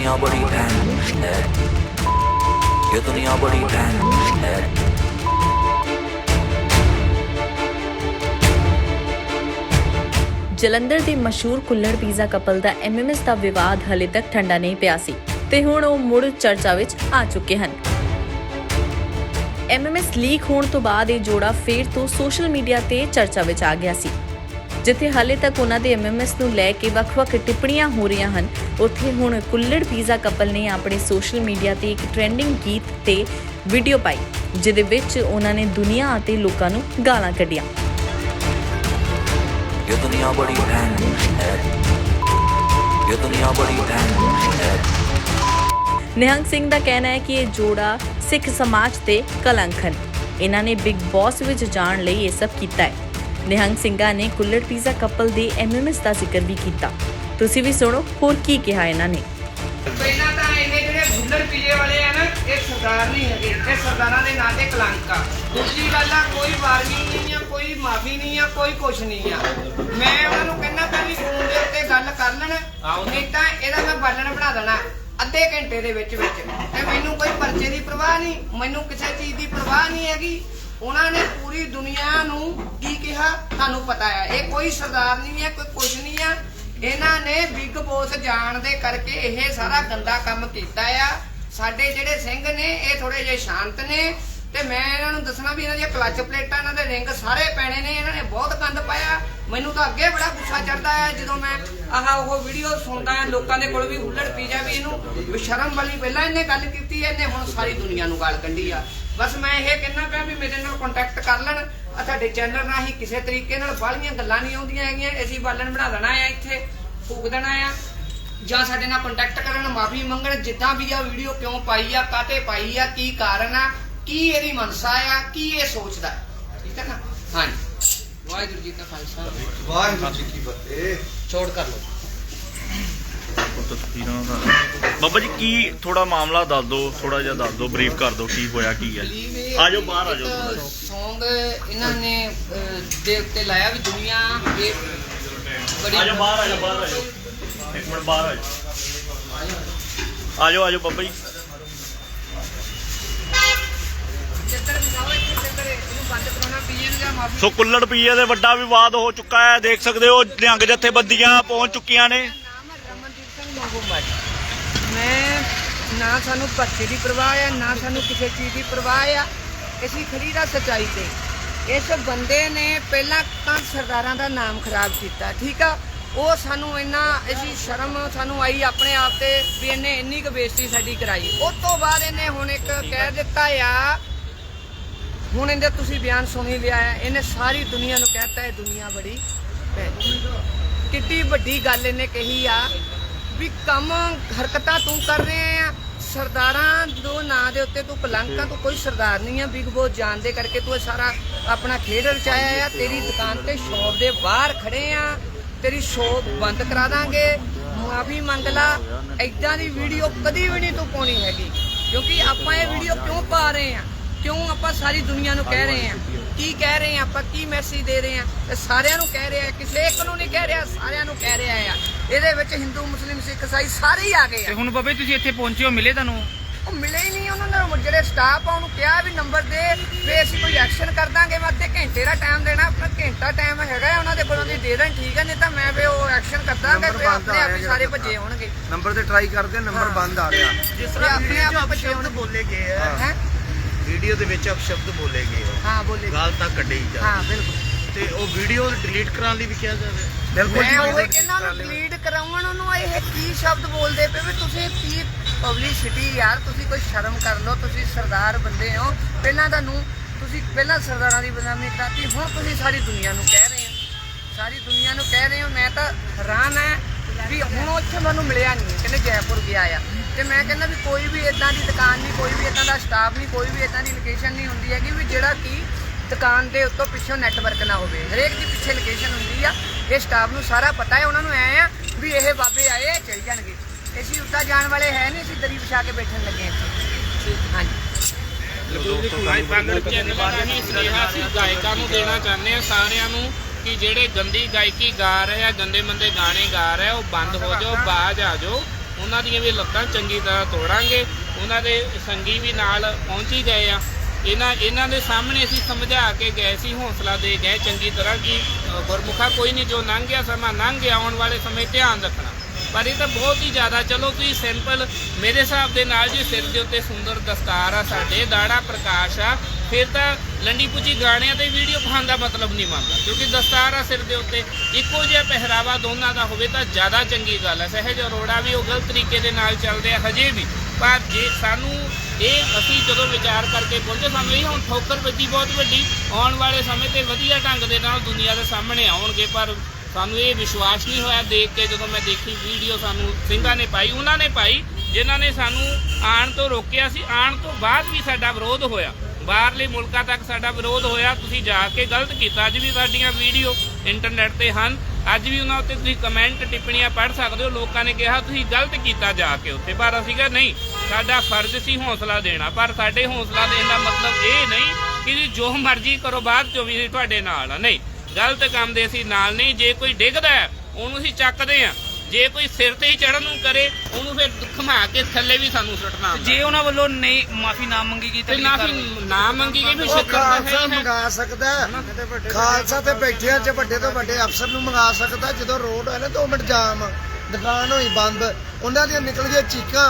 ਦੁਨੀਆ ਬੜੀ ਭੈਣ ਹੈ। ਇਹ ਦੁਨੀਆ ਬੜੀ ਭੈਣ ਹੈ। ਜਲੰਧਰ ਦੇ ਮਸ਼ਹੂਰ ਕੁੱਲੜ ਪੀਜ਼ਾ ਕਪਲ ਦਾ ਐਮਐਮਐਸ ਦਾ ਵਿਵਾਦ ਹਲੇ ਤੱਕ ਠੰਡਾ ਨਹੀਂ ਪਿਆ ਸੀ ਤੇ ਹੁਣ ਉਹ ਮੁੜ ਚਰਚਾ ਵਿੱਚ ਆ ਚੁੱਕੇ ਹਨ। ਐਮਐਮਐਸ ਲੀਕ ਹੋਣ ਤੋਂ ਬਾਅਦ ਇਹ ਜੋੜਾ ਫੇਰ ਤੋਂ ਸੋਸ਼ਲ ਮੀਡੀਆ ਤੇ ਚਰਚਾ ਵਿੱਚ ਆ ਗਿਆ ਸੀ। ਜਿੱਥੇ ਹਾਲੇ ਤੱਕ ਉਹਨਾਂ ਦੇ ਐਮਐਮਐਸ ਨੂੰ ਲੈ ਕੇ ਵੱਖ-ਵੱਖ ਟਿੱਪਣੀਆਂ ਹੋ ਰਹੀਆਂ ਹਨ ਉੱਥੇ ਹੁਣ ਕੁੱਲੜ ਪੀਜ਼ਾ ਕਪਲ ਨੇ ਆਪਣੇ ਸੋਸ਼ਲ ਮੀਡੀਆ ਤੇ ਇੱਕ ਟ੍ਰੈਂਡਿੰਗ ਗੀਤ ਤੇ ਵੀਡੀਓ ਪਾਈ ਜਿਹਦੇ ਵਿੱਚ ਉਹਨਾਂ ਨੇ ਦੁਨੀਆ ਅਤੇ ਲੋਕਾਂ ਨੂੰ ਗਾਲਾਂ ਕੱਢੀਆਂ। ਨਿਹੰਗ ਸਿੰਘ ਦਾ ਕਹਿਣਾ ਹੈ ਕਿ ਇਹ ਜੋੜਾ ਸਿੱਖ ਸਮਾਜ ਤੇ ਕਲੰਕ ਹਨ। ਇਹਨਾਂ ਨੇ ਬਿਗ ਬਾਸ ਵਿੱਚ ਜਾਣ ਲਈ ਇਹ ਸਭ ਕੀਤਾ ਹੈ। ਨਿਹੰਗ ਸਿੰਘਾਂ ਨੇ ਕੁੱਲੜ ਪੀਜ਼ਾ ਕਪਲ ਦੇ ਐਮਐਮਐਸ ਦਾ ਜ਼ਿਕਰ ਵੀ ਕੀਤਾ। ਤੁਸੀਂ ਵੀ ਸੁਣੋ ਹੋਰ ਕੀ ਕਿਹਾ ਇਹਨਾਂ ਨੇ? ਪਹਿਲਾਂ ਤਾਂ ਇਹ ਜਿਹੜੇ ਬੁੱਲਰ ਪੀਜੇ ਵਾਲੇ ਆ ਨਾ ਇਹ ਸਰਦਾਰ ਨਹੀਂ ਹੈਗੇ ਇਹ ਸਰਦਾਰਾਂ ਦੇ ਨਾਂ ਤੇ ਕਲੰਕ ਆ। ਦੂਜੀ ਗੱਲ ਆ ਕੋਈ ਵਾਰਨਿੰਗ ਨਹੀਂ ਆ ਕੋਈ ਮਾਫੀ ਨਹੀਂ ਆ ਕੋਈ ਕੁਛ ਨਹੀਂ ਆ। ਮੈਂ ਉਹਨਾਂ ਨੂੰ ਕਹਿੰਦਾ ਤਾਂ ਵੀ ਫੋਨ ਦੇ ਉੱਤੇ ਗੱਲ ਕਰ ਲੈਣ ਨਹੀਂ ਤਾਂ ਇਹਦਾ ਮੈਂ ਬਾਲਣ ਬਣਾ ਦੇਣਾ ਅੱਧੇ ਘੰਟੇ ਦੇ ਵਿੱਚ ਵਿੱਚ। ਤੇ ਮੈਨੂੰ ਕੋਈ ਪਰਚੇ ਦੀ ਪਰਵਾਹ ਨਹੀਂ ਮੈਨੂੰ ਕਿਸੇ ਚੀਜ਼ ਦੀ ਪਰਵਾਹ ਨਹੀਂ ਹੈਗੀ। ਉਹਨਾਂ ਨੇ ਪੂਰੀ ਦੁਨੀਆ ਨੂੰ ਕੀ ਕਿਹਾ? ਤੁਹਾਨੂੰ ਪਤਾ ਹੈ। ਇਹ ਕੋਈ ਸਰਦਾਰ ਨਹੀਂ ਹੈ, ਕੋਈ ਕੁਛ ਨਹੀਂ ਆ। ਇਹਨਾਂ ਨੇ ਬਿਗ ਬੋਸ ਜਾਣ ਦੇ ਕਰਕੇ ਇਹ ਸਾਰਾ ਗੰਦਾ ਕੰਮ ਕੀਤਾ ਆ। ਸਾਡੇ ਜਿਹੜੇ ਸਿੰਘ ਨੇ, ਇਹ ਥੋੜੇ ਜਿਹੇ ਸ਼ਾਂਤ ਨੇ। ਤੇ ਮੈਂ ਇਹਨਾਂ ਨੂੰ ਦੱਸਣਾ ਵੀ ਇਹਨਾਂ ਦੀਆਂ ਕਲੱਚ ਪਲੇਟਾਂ, ਇਹਨਾਂ ਦੇ ਰਿੰਗ ਸਾਰੇ ਪੈਣੇ ਨੇ। ਇਹਨਾਂ ਨੇ ਬਹੁਤ ਗੰਦ ਪਾਇਆ। ਮੈਨੂੰ ਤਾਂ ਅੱਗੇ ਬੜਾ ਗੁੱਸਾ ਚੜਦਾ ਹੈ ਜਦੋਂ ਮੈਂ ਆਹ ਉਹ ਵੀਡੀਓ ਸੁਣਦਾ ਹਾਂ ਲੋਕਾਂ ਦੇ ਕੋਲ ਵੀ ਹੁੱਲੜ ਪੀ ਜਾ ਵੀ ਇਹਨੂੰ। ਸ਼ਰਮ ਵਾਲੀ ਪਹਿਲਾਂ ਇਹਨੇ ਗੱਲ ਕੀਤੀ ਹੈ ਇਹਨੇ ਹੁਣ ਸਾਰੀ ਦੁਨੀਆ ਨੂੰ ਗਾਲ ਕੱਢੀ ਆ। ਬਸ ਮੈਂ ਇਹ ਕਹਿਣਾ ਪਿਆ ਵੀ ਮੇਰੇ ਨਾਲ ਕੰਟੈਕਟ ਕਰ ਲੈਣ ਆ ਤੁਹਾਡੇ ਚੈਨਲ ਰਾਹੀਂ ਕਿਸੇ ਤਰੀਕੇ ਨਾਲ ਬਾਹਲੀਆਂ ਗੱਲਾਂ ਨਹੀਂ ਆਉਂਦੀਆਂ ਹੈਗੀਆਂ ਅਸੀਂ ਬਾਲਣ ਬਣਾ ਦੇਣਾ ਆ ਇੱਥੇ ਫੂਕ ਦੇਣਾ ਆ। ਜਾਂ ਸਾਡੇ ਨਾਲ ਕੰਟੈਕਟ ਕਰਨ ਮਾਫੀ ਮੰਗਣ ਜਿੱਦਾਂ ਵੀ ਆ ਵੀਡੀਓ ਕਿਉਂ ਪਾਈ ਆ ਕਾਤੇ ਪਾਈ ਆ ਕੀ ਕਾਰਨ ਆ ਕੀ ਇਹਦੀ ਮਨਸਾ ਆ ਕੀ ਇਹ ਸੋਚਦਾ ਠੀਕ ਹੈ ਨਾ? ਹਾਂਜੀ। ਵਾਹਿਗੁਰੂ ਜੀ ਕਾ ਖਾਲਸਾ। ਵਾਹਿਗੁਰੂ ਜੀ ਕੀ ਫਤਿਹ। ਛੋੜ ਕਰ ਲਓ। ਤਸਵੀਰਾਂ ਦਾ। ਬਾਬਾ ਜੀ ਕੀ ਥੋੜਾ ਮਾਮਲਾ ਦੱਸ ਦਿਓ ਥੋੜਾ ਜਿਹਾ ਦੱਸ ਦਿਓ ਬਰੀਫ ਕਰ ਦਿਓ ਕੀ ਹੋਇਆ ਕੀ ਹੈ। ਆਜੋ ਬਾਹਰ ਆਜੋ। ਸੌਂਗ ਇਹਨਾਂ ਨੇ ਅਹ, ਦੇ ਉੱਤੇ ਲਾਇਆ ਵੀ ਦੁਨੀਆ ਇਹ ਬੜੀ ਬਾਹਰ ਆਜੋ ਬਾਹਰ ਆਜੋ। ਇੱਕ ਮਿੰਟ ਬਾਹਰ ਆਜੋ। ਆਜੋ ਆਜੋ ਬਾਬਾ ਜੀ। ਜਿੱਧਰ ਵੀ ਜਾਓ ਇੱਥੇ ਜਿੱਧਰ ਇਹਨੂੰ ਬੰਦ ਕਰਾਉਣਾ ਪੀਏ ਨੂੰ ਜਾਂ ਮਾਫੀ? ਸੋ ਕੁੱਲੜ ਪੀਏ ਦੇ ਵੱਡਾ ਵਿਵਾਦ ਹੋ ਚੁੱਕਾ ਹੈ ਦੇਖ ਸਕਦੇ ਹੋ ਨਿਹੰਗ ਜਥੇਬੰਦੀਆਂ ਪਹੁੰਚ ਚੁੱਕੀਆਂ ਨੇ। ਨਾਮ ਹੈ ਮੈਂ ਨਾ ਸਾਨੂੰ ਪਰਚੇ ਦੀ ਪਰਵਾਹ ਹੈ ਨਾ ਸਾਨੂੰ ਕਿਸੇ ਚੀਜ਼ ਦੀ ਪਰਵਾਹ ਆ। ਅਸੀਂ ਖਰੀ ਦਾ ਸਚਾਈ ਤੇ। ਇਸ ਬੰਦੇ ਨੇ ਪਹਿਲਾਂ ਤਾਂ ਸਰਦਾਰਾਂ ਦਾ ਨਾਮ ਖਰਾਬ ਕੀਤਾ, ਠੀਕ ਆ? ਉਹ ਸਾਨੂੰ ਇੰਨਾ ਅਸੀਂ ਸ਼ਰਮ ਸਾਨੂੰ ਆਈ ਆਪਣੇ ਆਪ ਤੇ ਵੀ ਇਹਨੇ ਇੰਨੀ ਕੁ ਬੇਇੱਜ਼ਤੀ ਸਾਡੀ ਕਰਾਈ। ਉਸ ਤੋਂ ਬਾਅਦ ਇਹਨੇ ਹੁਣ ਇੱਕ ਕਹਿ ਦਿੱਤਾ ਆ, ਹੁਣ ਇਹਦੇ ਤੁਸੀਂ ਬਿਆਨ ਸੁਣ ਹੀ ਲਿਆ ਹੈ ਇਹਨੇ ਸਾਰੀ ਦੁਨੀਆ ਨੂੰ ਕਹਿਤਾ, ਇਹ ਦੁਨੀਆ ਬੜੀ ਕਿੱਡੀ ਵੱਡੀ ਗੱਲ ਇਹਨੇ ਕਹੀ ਆ। ਵੀ ਕੰਮ ਹਰਕਤਾਂ ਤੂੰ ਕਰ ਰਹੇ ਆ। ਸਰਦਾਰਾਂ ਦੋ ਨਾਂ ਦੇ ਉੱਤੇ ਤੂੰ ਕਲੰਕਾਂ ਤੂੰ ਕੋਈ ਸਰਦਾਰ ਨਹੀਂ ਆ। ਬਿਗ ਬੋਸ ਜਾਣ ਦੇ ਕਰਕੇ ਤੂੰ ਇਹ ਸਾਰਾ ਆਪਣਾ ਖੇਡ ਰਚਾਇਆ ਆ। ਤੇਰੀ ਦੁਕਾਨ ਤੇ ਸ਼ੌਪ ਦੇ ਬਾਹਰ ਖੜੇ ਆ। ਤੇਰੀ ਸ਼ੌਪ ਬੰਦ ਕਰਾ ਦਾਂਗੇ। ਮਾਫੀ ਮੰਗ ਲਾ। ਐਦਾਂ ਦੀ ਵੀਡੀਓ ਕਦੀ ਵੀ ਨਹੀਂ ਤੂੰ ਪਾਉਣੀ ਹੈਗੀ। ਕਿਉਂਕਿ ਆਪਾਂ ਇਹ ਵੀਡੀਓ ਕਿਉਂ ਪਾ ਰਹੇ ਆ? ਕਿਉਂ ਆਪਾਂ ਸਾਰੀ ਦੁਨੀਆ ਨੂੰ ਕਹਿ ਰਹੇ ਆ ਕੀ ਕਹਿ ਰਹੇ ਆ ਆਪਾਂ? ਕੀ ਮੈਸੇਜ ਦੇ ਰਹੇ ਆ ਤੇ ਸਾਰਿਆਂ ਨੂੰ ਕਹਿ ਰਹੇ ਆ ਕਿਸੇ ਇੱਕ ਨੂੰ ਨਹੀਂ ਕਹਿ ਰਿਹਾ ਸਾਰਿਆਂ ਨੂੰ ਕਹਿ ਰਿਹਾ ਆ ਇਹਦੇ ਵਿੱਚ ਹਿੰਦੂ ਮੁਸਲਿਮ ਸਿੱਖ ਈਸਾਈ ਸਾਰੇ ਹੀ ਆ ਗਏ ਤੇ ਆ ਹੁਣ ਬਾਬੇ ਤੁਸੀਂ ਇੱਥੇ ਪਹੁੰਚੇ ਹੋ ਮਿਲੇ ਤੁਹਾਨੂੰ? ਉਹ ਮਿਲੇ ਹੀ ਨਹੀਂ ਉਹਨਾਂ ਨੇ ਜਿਹੜੇ ਸਟਾਫ ਆ ਉਹਨੂੰ ਕਿਹਾ ਵੀ ਨੰਬਰ ਦੇ ਵੀ ਅਸੀਂ ਕੋਈ ਐਕਸ਼ਨ ਕਰ ਦਾਂਗੇ। ਮੈਂ ਅੱਧੇ ਘੰਟੇ ਦਾ ਟਾਈਮ ਦੇਣਾ ਆਪਣਾ ਘੰਟਾ ਟਾਈਮ ਹੈਗਾ ਉਹਨਾਂ ਦੇ ਕੋਲੋਂ ਦੀ ਦੇ ਦੇਣ ਠੀਕ ਹੈ ਨਹੀਂ ਤਾਂ ਮੈਂ ਵੀ ਉਹ ਐਕਸ਼ਨ ਕਰ ਦਾਂਗੇ ਬੰਦ ਆਪਣੇ ਆਪ ਹੀ ਸਾਰੇ ਭੱਜੇ ਹੋਣਗੇ। ਨੰਬਰ ਤੇ ਟਰਾਈ ਕਰਦੇ ਨੰਬਰ ਬੰਦ ਆ ਰਿਹਾ। ਜਿਸ ਤਰ੍ਹਾਂ ਆਪਣੇ ਆਪ ਭੱਜੇ ਹੋਣਗੇ। ਬੋਲੇ ਗਏ ਹੈ। ਵੀਡੀਓ ਦੇ ਵਿੱਚ ਅਪਸ਼ਬਦ ਬੋਲੇ ਗਏ ਆ। ਹਾਂ ਬੋਲੇ ਗਾਲ ਤਾਂ ਕੱਢੀ ਜਾ ਹਾਂ ਬਿਲਕੁਲ। ਤੇ ਉਹ ਵੀਡੀਓ ਡਿਲੀਟ ਕਰਾਉਣ ਲਈ ਵੀ ਕਿਹਾ ਜਾਵੇ ਬਿਲਕੁਲ। ਮੈਂ ਉਹ ਕਹਿੰਦਾ ਨੂੰ ਲੀਡ ਕਰਾਉਣ ਉਹਨੂੰ ਇਹ ਕੀ ਸ਼ਬਦ ਬੋਲਦੇ ਪਏ ਵੀ? ਤੁਸੀਂ ਕੀ ਪਬਲਿਸਿਟੀ ਯਾਰ ਤੁਸੀਂ ਕੋਈ ਸ਼ਰਮ ਕਰ ਲਓ ਤੁਸੀਂ ਸਰਦਾਰ ਬੰਦੇ ਹੋ। ਪਹਿਲਾਂ ਤੁਹਾਨੂੰ ਤੁਸੀਂ ਪਹਿਲਾਂ ਸਰਦਾਰਾਂ ਦੀ ਬਦਨਾਮੀ ਕਰਾਤੀ ਹੁਣ ਤੁਸੀਂ ਸਾਰੀ ਦੁਨੀਆ ਨੂੰ ਕਹਿ ਰਹੇ ਹੋ। ਸਾਰੀ ਦੁਨੀਆ ਨੂੰ ਕਹਿ ਰਹੇ ਹੋ ਮੈਂ ਤਾਂ ਹੈਰਾਨ ਹੈ ਵੀ ਹੁਣ ਉਹ ਇੱਥੇ ਮੈਨੂੰ ਮਿਲਿਆ ਨਹੀਂ ਕਹਿੰਦੇ ਜੈਪੁਰ ਗਿਆ ਆ। ਤੇ ਮੈਂ ਕਹਿੰਦਾ ਵੀ ਕੋਈ ਵੀ ਇਦਾਂ ਦੀ ਦੁਕਾਨ ਨਹੀਂ ਕੋਈ ਵੀ ਇਦਾਂ ਦਾ ਸਟਾਫ ਨਹੀਂ ਕੋਈ ਵੀ ਇਦਾਂ ਦੀ ਲੋਕੇਸ਼ਨ ਨਹੀਂ ਹੁੰਦੀ ਹੈਗੀ ਵੀ ਜਿਹੜਾ ਕਿ ਦੁਕਾਨ ਦੇ ਉੱਤੋਂ ਪਿੱਛੋਂ ਨੈਟਵਰਕ ਨਾ ਹੋਵੇ। ਹਰੇਕ ਦੀ ਪਿੱਛੇ ਲੋਕੇਸ਼ਨ ਹੁੰਦੀ ਆ ਇਹ ਸਟਾਫ ਨੂੰ ਸਾਰਾ ਪਤਾ ਹੈ ਉਹਨਾਂ ਨੂੰ ਐ ਆ ਵੀ ਇਹ ਬਾਬੇ ਆਏ ਆ, ਚਲ ਜਾਣਗੇ। ਅਸੀਂ ਉੱਦਾਂ ਜਾਣ ਵਾਲੇ ਹੈ ਨਹੀਂ ਅਸੀਂ ਦਰੀ ਵਿਛਾ ਕੇ ਬੈਠਣ ਲੱਗੇ ਇੱਥੇ। ਹਾਂਜੀ। ਗਾਇਕਾਂ ਨੂੰ ਦੇਣਾ ਚਾਹੁੰਦੇ ਆ ਸਾਰਿਆਂ ਨੂੰ ਕਿ ਜਿਹੜੇ ਗੰਦੀ ਗਾਇਕੀ ਗਾ ਰਹੇ ਆ ਗੰਦੇ ਮੰਦੇ ਗਾਣੇ ਗਾ ਰਹੇ ਆ ਉਹ ਬੰਦ ਹੋ ਜਾਓ ਬਾਜ ਆ ਜਾਓ। ਉਹਨਾਂ ਦੀਆਂ ਵੀ ਲੱਤਾਂ ਚੰਗੀ ਤਰ੍ਹਾਂ ਤੋੜਾਂਗੇ ਉਹਨਾਂ ਦੇ ਸੰਗੀ ਵੀ ਨਾਲ ਪਹੁੰਚੀ ਗਏ ਆ। ਇਹਨਾਂ ਇਹਨਾਂ ਦੇ ਸਾਹਮਣੇ ਅਸੀਂ ਸਮਝਾ ਕੇ ਗਏ ਸੀ ਹੌਸਲਾ ਦੇ ਗਏ ਚੰਗੀ ਤਰ੍ਹਾਂ ਕਿ ਅ, ਗੁਰਮੁਖਾ ਕੋਈ ਨਹੀਂ ਜੋ ਲੰਘ ਗਿਆ ਸਮਾਂ ਲੰਘ ਗਿਆ ਆਉਣ ਵਾਲੇ ਸਮੇਂ ਧਿਆਨ ਰੱਖਣਾ। ਪਰ ਇਹ ਤਾਂ ਬਹੁਤ ਹੀ ਜ਼ਿਆਦਾ, ਚਲੋ ਤੁਸੀਂ ਸਿੰਪਲ ਮੇਰੇ ਹਿਸਾਬ ਦੇ ਨਾਲ ਜੀ ਸਿਰ ਦੇ ਉੱਤੇ ਸੁੰਦਰ ਦਸਤਾਰ ਆ ਸਾਡੇ, ਦਾੜਾ ਪ੍ਰਕਾਸ਼ ਆ, ਫਿਰ ਤਾਂ ਲੰਡੀ ਪੁੱਜੀ ਗਾਣਿਆਂ ਤੇ ਵੀਡੀਓ ਪਾਉਣ ਦਾ ਮਤਲਬ ਨਹੀਂ ਮੰਨਦਾ ਕਿਉਂਕਿ ਦਸਤਾਰ ਆ ਸਿਰ ਦੇ ਉੱਤੇ, ਇੱਕੋ ਜਿਹਾ ਪਹਿਰਾਵਾ ਦੋਨਾਂ ਦਾ ਹੋਵੇ ਤਾਂ ਜ਼ਿਆਦਾ ਚੰਗੀ ਗੱਲ ਹੈ ਸਹਿਜ ਅਰੋੜਾ ਵੀ ਉਹ ਗਲਤ ਤਰੀਕੇ ਦੇ ਨਾਲ ਚੱਲਦੇ ਆ ਹਜੇ ਵੀ, ਪਰ ਜੇ ਸਾਨੂੰ ਇਹ ਅਸੀਂ ਜਦੋਂ ਵਿਚਾਰ ਕਰਕੇ ਪਹੁੰਚੇ ਸਾਨੂੰ ਇਹ ਹੁਣ ਠੋਕਰ ਵੱਜੀ ਬਹੁਤ ਵੱਡੀ, ਆਉਣ ਵਾਲੇ ਸਮੇਂ ਤੇ ਵਧੀਆ ਢੰਗ ਦੇ ਨਾਲ ਦੁਨੀਆ ਦੇ ਸਾਹਮਣੇ ਆਉਣਗੇ, ਪਰ ਸਾਨੂੰ ਇਹ ਵਿਸ਼ਵਾਸ ਨਹੀਂ ਹੋਇਆ ਦੇਖ ਕੇ ਜਦੋਂ ਮੈਂ ਦੇਖੀ ਵੀਡੀਓ ਸਾਨੂੰ ਸਿੰਘਾਂ ਨੇ ਪਾਈ, ਉਹਨਾਂ ਨੇ ਪਾਈ, ਜਿਨ੍ਹਾਂ ਨੇ ਸਾਨੂੰ ਆਉਣ ਤੋਂ ਰੋਕਿਆ ਸੀ। ਆਉਣ ਤੋਂ ਬਾਅਦ ਵੀ ਸਾਡਾ ਵਿਰੋਧ ਹੋਇਆ। ਬਾਹਰਲੇ ਮੁਲਕਾਂ ਤੱਕ ਸਾਡਾ ਵਿਰੋਧ ਹੋਇਆ। ਤੁਸੀਂ ਜਾ ਕੇ ਗਲਤ ਕੀਤਾ। ਅੱਜ ਵੀ ਸਾਡੀਆਂ ਵੀਡੀਓ ਇੰਟਰਨੈਟ ਤੇ ਹਨ। ਅੱਜ ਵੀ ਉਹਨਾਂ ਉੱਤੇ ਤੁਸੀਂ ਕਮੈਂਟ ਟਿੱਪਣੀਆਂ ਪੜ੍ਹ ਸਕਦੇ ਹੋ। ਲੋਕਾਂ ਨੇ ਕਿਹਾ, ਤੁਸੀਂ ਗਲਤ ਕੀਤਾ ਜਾ ਕੇ ਉੱਥੇ ਪਰ ਅਸੀਂ ਕਿਹਾ, ਨਹੀਂ, ਸਾਡਾ ਫਰਜ਼ ਸੀ ਹੌਸਲਾ ਦੇਣਾ। ਪਰ ਸਾਡੇ ਹੌਸਲਾ ਦੇਣ ਦਾ ਮਤਲਬ ਇਹ ਨਹੀਂ ਕਿ ਜੋ ਮਰਜ਼ੀ ਕਰੋ, ਬਾਅਦ ਚੋਂ ਵੀ ਤੁਹਾਡੇ ਨਾਲ ਆ। ਨਹੀਂ ਗਲਤ ਕੰਮ ਦੇ ਅਸੀਂ ਨਾਲ ਨਹੀਂ ਜੇ ਕੋਈ ਡਿੱਗਦਾ ਹੈ, ਉਹਨੂੰ ਅਸੀਂ ਚੱਕਦੇ ਆ ਜੇ ਕੋਈ ਸਿਰ ਤੇ ਹੀ ਚੜਨ ਨੂੰ ਕਰੇ ਉਹਨੂੰ ਫਿਰ ਘੁਮਾ ਕੇ ਥੱਲੇ ਵੀ ਸਾਨੂੰ ਸੁੱਟਣਾ ਜੇ ਉਹਨਾਂ ਵੱਲੋਂ ਨਹੀਂ ਮਾਫੀ ਨਾ ਮੰਗੀ ਗਈ ਤੇ ਨਾ? ਨਾ ਮੰਗੀ ਗਈ ਵੀ ਖਾਲਸਾ ਮੰਗਾ ਸਕਦਾ। ਖਾਲਸਾ ਤੇ ਬੈਠਿਆ ਚ ਵੱਡੇ ਤੋਂ ਵੱਡੇ ਅਫਸਰ ਨੂੰ ਮੰਗਾ ਸਕਦਾ ਜਦੋਂ ਰੋਡ ਹੈ ਨਾ 2 ਮਿੰਟ ਜਾਮ ਦੁਕਾਨ ਹੋਈ ਬੰਦ। ਉਹਨਾਂ ਦੀਆਂ ਨਿਕਲੀਆਂ ਚੀਕਾਂ।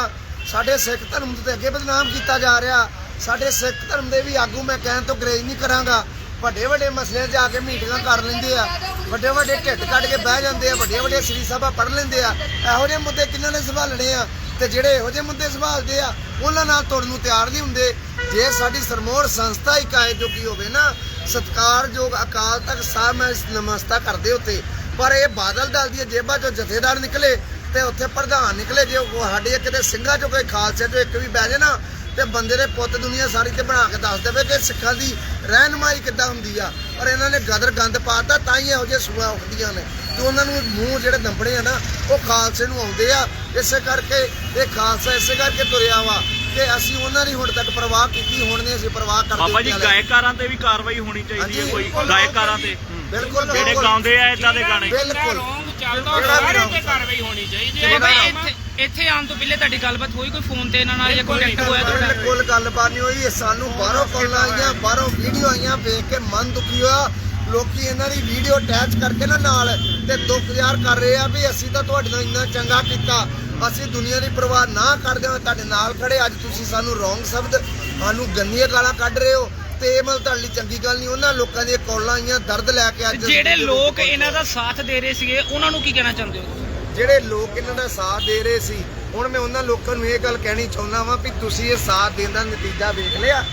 ਸਾਡੇ ਸਿੱਖ ਧਰਮ ਦੇ ਅੱਗੇ ਬਦਨਾਮ ਕੀਤਾ ਜਾ ਰਿਹਾ। ਸਾਡੇ ਸਿੱਖ ਧਰਮ ਦੇ ਵੀ ਆਗੂ ਮੈਂ ਕਹਿਣ ਤੋਂ ਗਰੇਜ ਨਹੀਂ ਕਰਾਂਗਾ। ਵੱਡੇ ਵੱਡੇ ਮਸਲਿਆਂ ਜਾ ਕੇ ਮੀਟਿੰਗਾਂ ਕਰ ਲੈਂਦੇ ਆ। ਵੱਡੇ ਵੱਡੇ ਢਿੱਡ ਕੱਢ ਕੇ ਬਹਿ ਜਾਂਦੇ ਆ ਵੱਡੇ ਵੱਡੇ ਸ੍ਰੀ ਸਭਾ ਪੜ੍ਹ ਲੈਂਦੇ ਆ। ਇਹੋ ਜਿਹੇ ਮੁੱਦੇ ਕਿੰਨਾਂ ਨੇ ਸੰਭਾਲਣੇ ਆ? ਤੇ ਜਿਹੜੇ ਇਹੋ ਜਿਹੇ ਮੁੱਦੇ ਸੰਭਾਲਦੇ ਆ, ਉਹਨਾਂ ਨਾਲ ਤੁਰਨ ਨੂੰ ਤਿਆਰ ਨਹੀਂ ਹੁੰਦੇ। ਜੇ ਸਾਡੀ ਸਰਮੋਰ ਸੰਸਥਾ ਹੀ ਕਾਇ ਜੋਗੀ ਹੋਵੇ ਨਾ, ਸਤਕਾਰਯੋਗ ਅਕਾਲ ਤਖਤ ਸਾਹਿਬ ਮੈਂ ਨਮਸਤਾ ਕਰਦੇ ਉੱਤੇ। ਪਰ ਇਹ ਬਾਦਲ ਦਲ ਦੀ ਜੇਬਾਂ ਚੋਂ ਜਥੇਦਾਰ ਨਿਕਲੇ ਤੇ ਉੱਥੇ ਪ੍ਰਧਾਨ ਨਿਕਲੇ। ਜੇ ਸਾਡੇ ਕਿਤੇ ਸਿੰਘਾਂ ਚੋਂ ਕੋਈ ਖਾਲਸੇ ਚੋਂ ਇੱਕ ਵੀ ਬਹਿ ਜੇ ਨਾ ਤੇ ਬੰਦੇ ਦੇ ਪੁੱਤ ਦੁਨੀਆ ਸਾਰੀ ਤੇ ਬਣਾ ਕੇ ਦੱਸ ਦੇਵੇ ਕਿ ਸਿੱਖਾਂ ਦੀ ਰਹਿਨਮਾਈ ਕਿੱਦਾਂ ਹੁੰਦੀ ਆ ਪਰ ਇਹਨਾਂ ਨੇ ਗਦਰ ਗੰਦ ਪਾਤਾ ਤਾਂ ਹੀ ਇਹੋ ਜਿਹੇ ਸੂਆ ਉੱਠਦੀਆਂ ਨੇ ਤੇ ਉਹਨਾਂ ਨੂੰ ਮੂੰਹ ਜਿਹੜੇ ਦੰਪੜੇ ਆ ਨਾ ਉਹ ਖਾਲਸੇ ਨੂੰ ਆਉਂਦੇ ਆ ਇਸੇ ਕਰਕੇ ਇਹ ਖਾਲਸਾ ਇਸੇ ਕਰਕੇ ਤੁਰਿਆ ਵਾ ਕਿ ਅਸੀਂ ਉਹਨਾਂ ਦੀ ਹੁਣ ਤੱਕ ਪਰਵਾਹ ਕੀਤੀ ਹੁਣ ਨਹੀਂ ਅਸੀਂ ਪਰਵਾਹ ਕਰਦੇ ਬਾਬਾ ਜੀ। ਗਾਇਕਾਰਾਂ ਤੇ ਵੀ ਕਾਰਵਾਈ ਹੋਣੀ ਚਾਹੀਦੀ ਹੈ। ਕੋਈ ਗਾਇਕਾਰਾਂ ਤੇ ਬਿਲਕੁਲ ਜਿਹੜੇ। ਗਾਉਂਦੇ ਆ ਇਦਾਂ ਦੇ ਗਾਣੇ ਬਿਲਕੁਲ। ਰੋਂਗ ਚੱਲਦਾ ਸਾਰੇ ਤੇ ਕਾਰਵਾਈ ਹੋਣੀ ਚਾਹੀਦੀ ਹੈ ਬਾਬਾ ਇੱਥੇ ਇੱਥੇ ਆਉਣ ਤੋਂ ਪਹਿਲੇ ਤੁਹਾਡੀ ਗੱਲਬਾਤ ਹੋਈ ਕੋਈ ਫੋਨ ਤੇ ਇਹਨਾਂ ਨਾਲ ਜਾਂ ਕੋਈ ਕੰਟੈਕਟ ਹੋਇਆ ਤੁਹਾਡਾ? ਬਿਲਕੁਲ ਗੱਲਬਾਤ ਨਹੀਂ ਹੋਈ ਇਹ ਸਾਨੂੰ ਬਾਹਰੋਂ ਕਾਲਾਂ ਆਈਆਂ ਬਾਹਰੋਂ ਵੀਡੀਓ ਆਈਆਂ ਵੇਖ ਕੇ ਮਨ ਦੁਖੀ ਹੋਇਆ। ਲੋਕੀ ਇਹਨਾਂ ਦੀ ਵੀਡੀਓ ਅਟੈਚ ਕਰਕੇ ਨਾ ਨਾਲ ਤੇ ਦੁੱਖ ਜ਼ਾਹਰ ਕਰ ਰਹੇ ਆ ਵੀ ਅਸੀਂ ਤਾਂ ਤੁਹਾਡੇ ਨਾਲ ਇੰਨਾ ਚੰਗਾ ਕੀਤਾ। ਅਸੀਂ ਦੁਨੀਆ ਦੀ ਪਰਵਾਹ ਨਾ ਕਰਦੇ ਹੋਏ ਤੁਹਾਡੇ ਨਾਲ ਖੜੇ। ਅੱਜ ਤੁਸੀਂ ਸਾਨੂੰ ਰੋਂਗ ਸ਼ਬਦ ਸਾਨੂੰ ਗੰਦੀਆਂ ਗਾਲਾਂ ਕੱਢ ਰਹੇ ਹੋ ਤੇ ਇਹ ਮਤਲਬ ਤੁਹਾਡੇ ਲਈ ਚੰਗੀ ਗੱਲ ਨਹੀਂ। ਉਹਨਾਂ ਲੋਕਾਂ ਦੀਆਂ ਕਾਲਾਂ ਆਈਆਂ ਦਰਦ ਲੈ ਕੇ ਅੱਜ ਜਿਹੜੇ ਲੋਕ। ਇਹਨਾਂ ਦਾ ਸਾਥ ਦੇ ਰਹੇ ਸੀਗੇ ਉਹਨਾਂ ਨੂੰ ਕੀ ਕਹਿਣਾ ਚਾਹੁੰਦੇ ਹੋ? ਜਿਹੜੇ ਲੋਕ ਇਹਨਾਂ ਦਾ ਸਾਥ ਦੇ ਰਹੇ ਸੀ ਹੁਣ ਮੈਂ ਉਹਨਾਂ ਲੋਕਾਂ ਨੂੰ ਇਹ ਗੱਲ ਕਹਿਣੀ ਚਾਹੁੰਦਾ ਵਾਂ ਵੀ ਤੁਸੀਂ ਇਹ ਸਾਥ ਦੇਣ ਦਾ ਨਤੀਜਾ ਵੇਖ ਲਿਆ।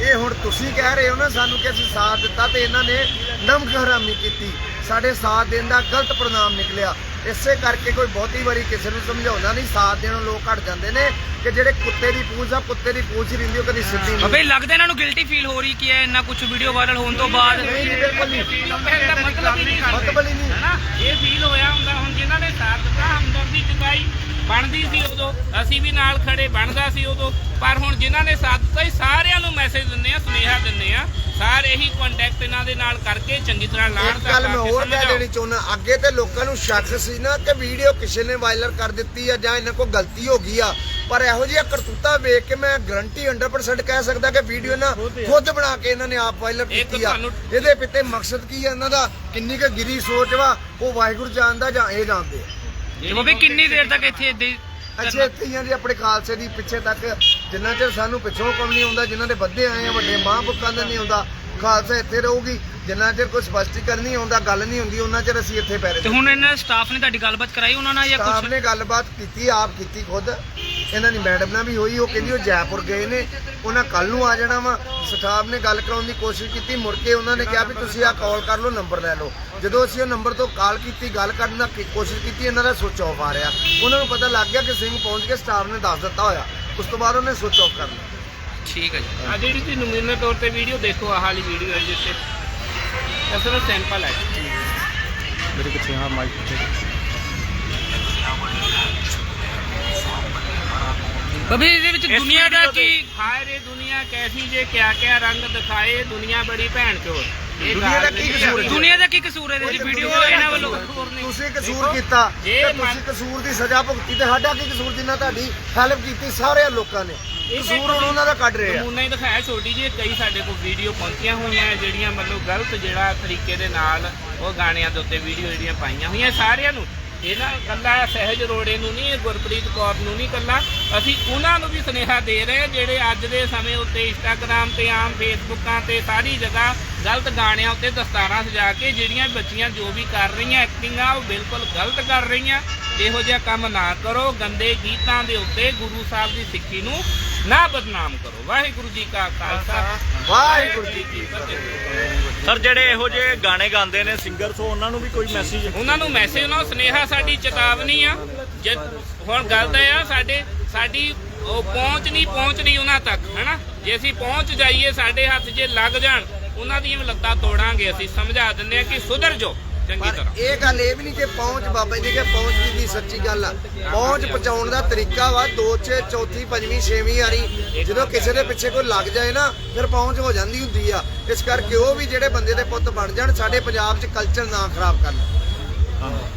ਇਹ ਹੁਣ ਤੁਸੀਂ ਕਹਿ ਰਹੇ ਹੋ ਨਾ ਸਾਨੂੰ ਕਿ ਅਸੀਂ ਸਾਥ ਦਿੱਤਾ ਤੇ ਇਹਨਾਂ ਨੇ ਨਮਕ ਹਰਾਮੀ ਕੀਤੀ। ਸਾਡੇ ਸਾਥ ਦੇਣ ਦਾ ਗਲਤ ਪ੍ਰਣਾਮ ਨਿਕਲਿਆ। ਇਸੇ ਕਰਕੇ ਕੋਈ ਬਹੁਤੀ ਵਾਰੀ ਕਿਸੇ ਨੂੰ ਸਮਝਾਉਂਦਾ ਨਹੀਂ ਸਾਥ ਦੇਣੋਂ ਲੋਕ ਹਟ ਜਾਂਦੇ ਨੇ ਕਿ ਜਿਹੜੇ ਕੁੱਤੇ ਦੀ ਪੂਛ ਆ ਕੁੱਤੇ ਦੀ ਪੂਛ ਹੀ ਰਹਿੰਦੀ ਉਹ ਕਦੀ ਸਿੱਧੀ ਨਹੀਂ ਬਾਬੇ ਲੱਗਦਾ ਇਹਨਾਂ ਨੂੰ ਗਿਲਟੀ ਫੀਲ ਹੋ ਰਹੀ ਕਿ ਇਹ ਇੰਨਾ ਕੁਝ ਵੀਡੀਓ ਵਾਇਰਲ ਹੋਣ ਤੋਂ ਬਾਅਦ ਨਹੀਂ ਨਹੀਂ, ਬਿਲਕੁਲ ਨਹੀਂ। ਇਹਦਾ ਮਤਲਬ ਹੀ ਨਹੀਂ। ਮਤਲਬ ਹੀ ਨਹੀਂ। ਇਹ ਫੀਲ ਹੋਇਆ ਹੁੰਦਾ ਹੁਣ ਜਿਨ੍ਹਾਂ ਨੇ ਸਾਥ ਦਿੱਤਾ ਹਮਦਰਦੀ ਚੁਕਾਈ ਬਣਦੀ ਸੀ ਉਦੋਂ ਅਸੀਂ ਵੀ ਨਾਲ ਖੜੇ ਬਣਦਾ ਸੀ ਉਦੋਂ। ਪਰ ਹੁਣ ਜਿਨ੍ਹਾਂ ਨੇ ਸਾਥ ਦਿੱਤਾ ਸਾਰਿਆਂ ਨੂੰ ਮੈਸੇਜ ਦਿੰਦੇ ਆ ਸੁਨੇਹਾ ਦਿੰਦੇ ਆ ਸਾਰੇ ਇਹੀ ਕੰਟੈਕਟ ਇਹਨਾਂ ਦੇ ਨਾਲ ਕਰਕੇ ਚੰਗੀ ਤਰ੍ਹਾਂ ਲਾਣ ਇੱਕ ਗੱਲ ਮੈਂ ਹੋਰ ਕਹਿ ਦੇਣੀ ਚਾਹੁੰਦਾ ਅੱਗੇ ਤੇ ਲੋਕਾਂ ਨੂੰ ਸ਼ੱਕ ਸੀ ਨਾ ਕਿ ਵੀਡੀਓ ਕਿਸੇ ਨੇ ਵਾਇਰਲ ਕਰ ਦਿੱਤੀ ਆ ਜਾਂ ਇਹਨਾਂ ਕੋਲ ਗਲਤੀ ਹੋ ਗਈ ਆ। ਪਰ ਇਹੋ ਜਿਹੀਆਂ ਕਰਤੂਤਾਂ ਵੇਖ ਕੇ ਮੈਂ ਗਰੰਟੀ 100% ਕਹਿ ਸਕਦਾ ਕਿ ਵੀਡੀਓ ਨਾ ਖੁਦ ਬਣਾ ਕੇ ਇਹਨਾਂ ਨੇ ਆਪ ਵਾਇਰਲ ਕੀਤੀ ਆ। ਇਹਦੇ ਪਿੱਛੇ ਮਕਸਦ ਕੀ ਆ ਇਹਨਾਂ ਦਾ? ਕਿੰਨੀ ਕੁ ਗਿਰੀ ਸੋਚ ਵਾ ਉਹ ਵਾਹਿਗੁਰੂ ਜਾਣਦਾ ਜਾਂ ਇਹ ਜਾਣਦੇ ਆ। ਤੇ ਬਾਬੇ ਕਿੰਨੀ ਦੇਰ ਤੱਕ ਇੱਥੇ ਏਦਾਂ ਹੀ ਅੱਛੇ ਕਈਆਂ ਦੇ ਆਪਣੇ ਖਾਲਸੇ ਦੀ ਪਿੱਛੇ ਤੱਕ। ਜਿੰਨਾ ਚਿਰ ਸਾਨੂੰ ਪਿੱਛੋਂ ਕੰਮ ਨਹੀਂ ਆਉਂਦਾ ਜਿਨ੍ਹਾਂ ਦੇ ਵੱਧੇ ਆਏ ਆ ਵੱਡੇ ਮਹਾਂਪੁਰਖਾਂ ਦਾ ਨਹੀਂ ਆਉਂਦਾ ਖਾਲਸਾ ਇੱਥੇ ਰਹੂਗੀ। ਜਿੰਨਾ ਚਿਰ ਕੋਈ ਸਪਸ਼ਟੀਕਰਨ ਨਹੀਂ ਆਉਂਦਾ ਗੱਲ ਨਹੀਂ ਹੁੰਦੀ ਉਹਨਾਂ ਚਿਰ ਅਸੀਂ ਇੱਥੇ ਪੈਰੇ ਤੇ ਹੁਣ ਇਹਨਾਂ ਸਟਾਫ ਨੇ ਤੁਹਾਡੀ ਗੱਲਬਾਤ ਕਰਾਈ ਉਹਨਾਂ ਨਾਲ ਜਾਂ ਕੁਝ ਨੇ ਗੱਲਬਾਤ ਕੀਤੀ ਆਪ ਕੀਤੀ ਖੁਦ। ਇਹਨਾਂ ਦੀ ਮੈਡਮ ਨਾਲ ਵੀ ਹੋਈ ਉਹ ਕਹਿੰਦੀ ਉਹ ਜੈਪੁਰ ਗਏ ਨੇ ਉਹਨਾਂ ਕੱਲ ਨੂੰ ਆ ਜਾਣਾ ਵਾ। ਸਟਾਫ ਨੇ ਗੱਲ ਕਰਾਉਣ ਦੀ ਕੋਸ਼ਿਸ਼ ਕੀਤੀ ਮੁੜ ਕੇ ਉਹਨਾਂ ਨੇ ਕਿਹਾ ਵੀ ਤੁਸੀਂ ਆ ਕਾਲ ਕਰ ਲਓ ਨੰਬਰ ਲੈ ਲਓ। ਜਦੋਂ ਅਸੀਂ ਉਹ ਨੰਬਰ ਤੋਂ ਕਾਲ ਕੀਤੀ ਗੱਲ ਕਰਨ ਦੀ ਕੋਸ਼ਿਸ਼ ਕੀਤੀ ਇਹਨਾਂ ਦਾ ਸੁਚ ਆਫ ਆ ਰਿਹਾ। ਉਹਨਾਂ ਨੂੰ ਪਤਾ ਲੱਗ ਗਿਆ ਕਿ ਸਿੰਘ ਪਹੁੰਚ ਕੇ ਸਟਾਫ ਨੇ ਦੱਸ ਦਿੱਤਾ ਹੋਇਆ। ਉਸ ਤੋਂ ਬਾਅਦ ਉਹਨੇ ਸੁਚ ਆਫ ਕਰ ਲਿਆ। ਠੀਕ ਹੈ ਜੀ। ਆ ਜਿਹੜੀ ਤੁਸੀਂ ਨਮੂਨੇ ਤੌਰ ਤੇ ਵੀਡੀਓ ਦੇਖੋ ਆਹ ਵਾਲੀ ਵੀਡੀਓ ਹੈ ਤੇ ਅਸਲ ਸੈਂਪਲ ਹੈ। ਬਾਬੇ ਇਹਦੇ ਵਿੱਚ ਦੁਨੀਆ ਦਾ ਕੀ ਦੇ- ਹਾਏ ਰੇ ਦੁਨੀਆ ਕੈਸੀ ਜੇ ਕਿਆ ਕਿਆ ਰੰਗ ਦਿਖਾਏ ਦੁਨੀਆ ਬੜੀ ਭੈਣ ਚੋਰ ਦੁਨੀਆ ਦਾ ਕੀ ਕਸੂਰ ਹੈ? ਦੁਨੀਆ ਦਾ ਕੀ ਕਸੂਰ ਹੈ ਇਹਦੇ ਵਿੱਚ? ਵੀਡੀਓ ਇਹਨਾਂ ਵੱਲੋਂ ਤੁਸੀਂ ਕਸੂਰ ਕੀਤਾ ਜੇ ਤੇ ਤੁਸੀਂ ਕਸੂਰ ਦੀ ਸਜ਼ਾ ਭੁਗਤੀ ਤੇ ਸਾਡਾ ਕੀ ਕਸੂਰ ਜਿੰਨਾ ਤੁਹਾਡੀ ਹੈਲਪ ਕੀਤੀ ਸਾਰੇ ਲੋਕਾਂ ਨੇ। ਕਸੂਰ ਉਹਨਾਂ ਦਾ ਕੱਢ ਰਹੇ ਆ। ਨਮੂਨਾ ਹੀ ਦਿਖਾਇਆ ਛੋਟੀ ਜਿਹੀ ਕਈ ਸਾਡੇ ਕੋਲ ਵੀਡੀਓ ਪਹੁੰਚੀਆਂ ਹੋਈਆਂ ਹੈ ਜਿਹੜੀਆਂ ਮਤਲਬ ਗਲਤ ਜਿਹੜਾ ਤਰੀਕੇ ਦੇ ਨਾਲ ਉਹ ਗਾਣਿਆਂ ਦੇ ਉੱਤੇ ਵੀਡੀਓ ਜਿਹੜੀਆਂ ਪਾਈਆਂ ਹੋਈਆਂ ਸਾਰਿਆਂ ਨੂੰ। ਇਹ ਨਾ ਕੱਲਾ ਸਹਿਜ ਰੋੜੇ ਨੂੰ ਨਹੀਂ, ਗੁਰਪ੍ਰੀਤ ਕੌਰ ਨੂੰ ਨਹੀਂ ਕੱਲਾ ਅਸੀਂ ਉਹਨਾਂ ਨੂੰ ਵੀ ਸੁਨੇਹਾ ਦੇ ਰਹੇ ਹਾਂ, ਜਿਹੜੇ ਅੱਜ ਦੇ ਸਮੇਂ ਉੱਤੇ ਇੰਸਟਾਗ੍ਰam ਤੇ ਆਮ ਫੇਸਬੁੱਕਾਂ ਤੇ ਸਾਰੀ ਜਗ੍ਹਾ ਗਲਤ ਗਾਣਿਆਂ ਉੱਤੇ ਦਸਤਾਰਾਂ ਸਜਾ ਕੇ ਜਿਹੜੀਆਂ ਬੱਚੀਆਂ ਜੋ ਵੀ ਕਰ ਰਹੀਆਂ ਐਕਟਿੰਗਾਂ ਉਹ ਬਿਲਕੁਲ ਗਲਤ ਕਰ ਰਹੀਆਂ। ਇਹੋ ਜਿਹਾ ਕੰਮ ਨਾ ਕਰੋ, ਗੰਦੇ ਗੀਤਾਂ ਦੇ ਉੱਤੇ ਗੁਰੂ ਸਾਹਿਬ ਦੀ ਸਿੱਖੀ ਨੂੰ ਨਾ ਬਦਨਾਮ ਕਰੋ। ਵਾਹਿਗੁਰੂ ਜੀ ਕਾ ਖਾਲਸਾ। ਵਾਹਿਗੁਰੂ ਜੀ ਕੀ ਫਤਿਹ। ਸਰ, ਜਿਹੜੇ ਇਹੋ ਜਿਹੇ ਗਾਣੇ ਗਾਉਂਦੇ ਨੇ ਸਿੰਗਰਸ ਉਹਨਾਂ ਨੂੰ ਵੀ ਕੋਈ ਮੈਸੇਜ ਉਹਨਾਂ ਨੂੰ ਮੈਸੇਜ ਉਹਨਾਂ ਨੂੰ ਸੁਨੇਹਾ, ਸਾਡੀ ਚੇਤਾਵਨੀ ਆ। ਜੇ ਹੁਣ ਗੱਲ ਤਾਂ ਆ, ਸਾਡੇ ਸਾਡੀ ਉਹ ਪਹੁੰਚ ਨਹੀਂ ਪਹੁੰਚਣੀ ਉਹਨਾਂ ਤੱਕ, ਹੈਨਾ? ਜੇ ਅਸੀਂ ਪਹੁੰਚ ਜਾਈਏ, ਸਾਡੇ ਹੱਥ ਜੇ ਲੱਗ ਜਾਣ, ਉਹਨਾਂ ਦੀਆਂ ਲੱਤਾਂ ਤੋੜਾਂਗੇ ਅਸੀਂ। ਸਮਝਾ ਦਿੰਦੇ ਆ ਕਿ ਸੁਧਰ ਜੋ ਚੰਗੀ ਪਰ ਤਰ੍ਹਾਂ। ਇਹ ਗੱਲ ਇਹ ਵੀ ਨਹੀਂ ਕਿ ਪਹੁੰਚ ਬਾਬਾ ਜੀ ਕਿ ਪਹੁੰਚ ਦੀ ਦੀ ਸੱਚੀ ਗੱਲ ਆ। ਪਹੁੰਚ ਪਹੁੰਚਾਉਣ ਦਾ ਤਰੀਕਾ ਵਾ ਦੋ ਛੇ ਚੌਥੀ ਪੰਜਵੀਂ ਛੇਵੀਂ ਵਾਰੀ ਜਦੋਂ ਕਿਸੇ ਦੇ ਪਿੱਛੇ ਕੋਈ ਲੱਗ ਜਾਏ ਨਾ ਫਿਰ ਪਹੁੰਚ ਹੋ ਜਾਂਦੀ ਹੁੰਦੀ ਆ। ਇਸ ਕਰਕੇ ਉਹ ਵੀ ਜਿਹੜੇ ਬੰਦੇ ਦੇ ਪੁੱਤ ਬਣ ਜਾਣ ਸਾਡੇ ਪੰਜਾਬ 'ਚ ਕਲਚਰ ਨਾ ਖਰਾਬ ਕਰਨ।